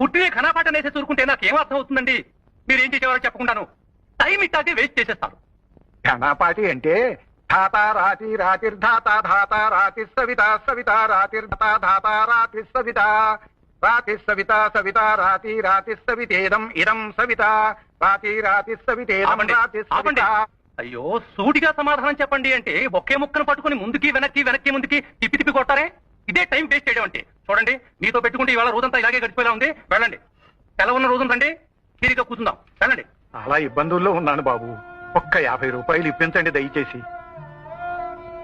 పుట్టినే ఘనపాట నేసే చూరుకుంటే నాకు ఏం అర్థం అవుతుందండి? మీరు ఏం చేసేవారో చెప్పకుండాను. టైం ఇట్టాగే వేస్ట్ చేసేస్తారు. ఘనపాటి అంటే ధాత రాతి రాతిర్ధాత ధాత రాతి సవిత సవిత రాతిర్ధాత ధాత రాతి సవిత. రాతి సవిత సవిత రాతి రాతి సవితేదం ఇదం సవిత. రాతి రాతి సవితేదం రాతి. సవిత. అయ్యో సూటిగా సమాధానం చెప్పండి అంటే ఒకే ముక్కను పట్టుకుని ముందుకి వెనక్కి వెనక్కి ముందుకి తిప్పి తిప్పి కొట్టారే ఇదే టైం వేస్ట్ చేయడం అంటే. చూడండి మీతో పెట్టుకుంటే ఇవాళ రోజంతా ఇలాగే గడిచిపోయేలా ఉంది. వెళ్ళండి. సెలవు ఉన్న రోజున రండి తీరిగా కూర్చుందాం. వెళ్ళండి. చాలా ఇబ్బందుల్లో ఉన్నాను బాబు. ఒక్క యాభై రూపాయలు ఇప్పించండి దయచేసి.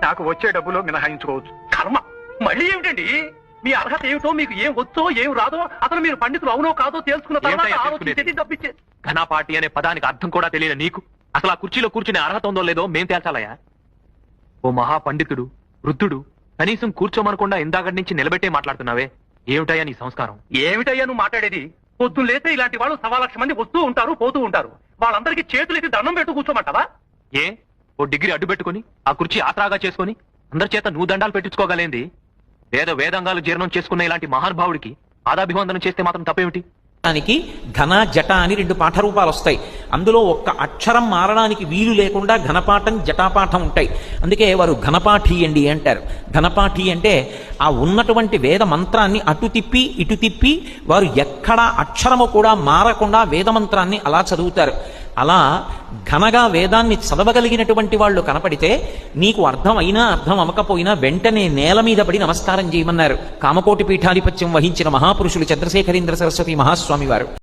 నాకు వచ్చే డబ్బులో మినహాయించుకోవచ్చు. కర్మ. మళ్ళీ ఏమిటండి? మీ అర్హత ఏమిటో మీకు ఏం వచ్చో ఏం రాదో అసలు మీరు పండితులు అవునో కాదో తెలుసుకున్న తర్వాత? తప్పించే ఘనపాటి అనే పదానికి అర్థం కూడా తెలియని నీకు. అసలు ఆ కుర్చీలో కూర్చునే అర్హత ఉందో లేదో మేం తేల్చాలయ్యా. ఓ మహా పండితుడు వృద్ధుడు కనీసం కూర్చోమనకుండా ఇందాకటి నుంచి నిలబెట్టే మాట్లాడుతున్నావే? ఏమిటయ్యా నీ సంస్కారం? ఏమిటయ్యా నువ్వు మాట్లాడేది? పొద్దున్న లేస్తే ఇలాంటి వాళ్ళు సవా లక్ష మంది వస్తూ ఉంటారు పోతూ ఉంటారు. వాళ్ళందరికీ చేతులెత్తి దండం పెట్టు కూర్చోమంటావా? ఏ? ఓ డిగ్రీ అడ్డు పెట్టుకుని ఆ కుర్చీ ఆసరాగా చేసుకుని అందరి చేత నువ్వు దండాలు పెట్టించుకోగలేంది? వేద వేదంగాలు జీర్ణం చేసుకున్న ఇలాంటి మహానుభావుడికి పాదాభివందనం చేస్తే మాత్రం తప్పేమిటి? దానికి ఘన జట అని రెండు పాఠరూపాలు వస్తాయి అందులో ఒక్క అక్షరం మారడానికి వీలు లేకుండా ఘనపాఠం జటాపాఠం ఉంటాయి. అందుకే వారు ఘనపాఠి అండి అంటారు. ఘనపాఠి అంటే ఆ ఉన్నటువంటి వేద మంత్రాన్ని అటు తిప్పి ఇటు తిప్పి వారు ఎక్కడ అక్షరము కూడా మారకుండా వేద మంత్రాన్ని అలా చదువుతారు. అలా ఘనగా వేదాన్ని చదవగలిగినటువంటి వాళ్ళు కనపడితే నీకు అర్థం అయినా అర్థం అవ్వకపోయినా వెంటనే నేల మీద పడి నమస్కారం చేయమన్నారు. కామకోటి పీఠాధిపత్యం వహించిన మహాపురుషులు చంద్రశేఖరేంద్ర సరస్వతి మహాస్వామి వారు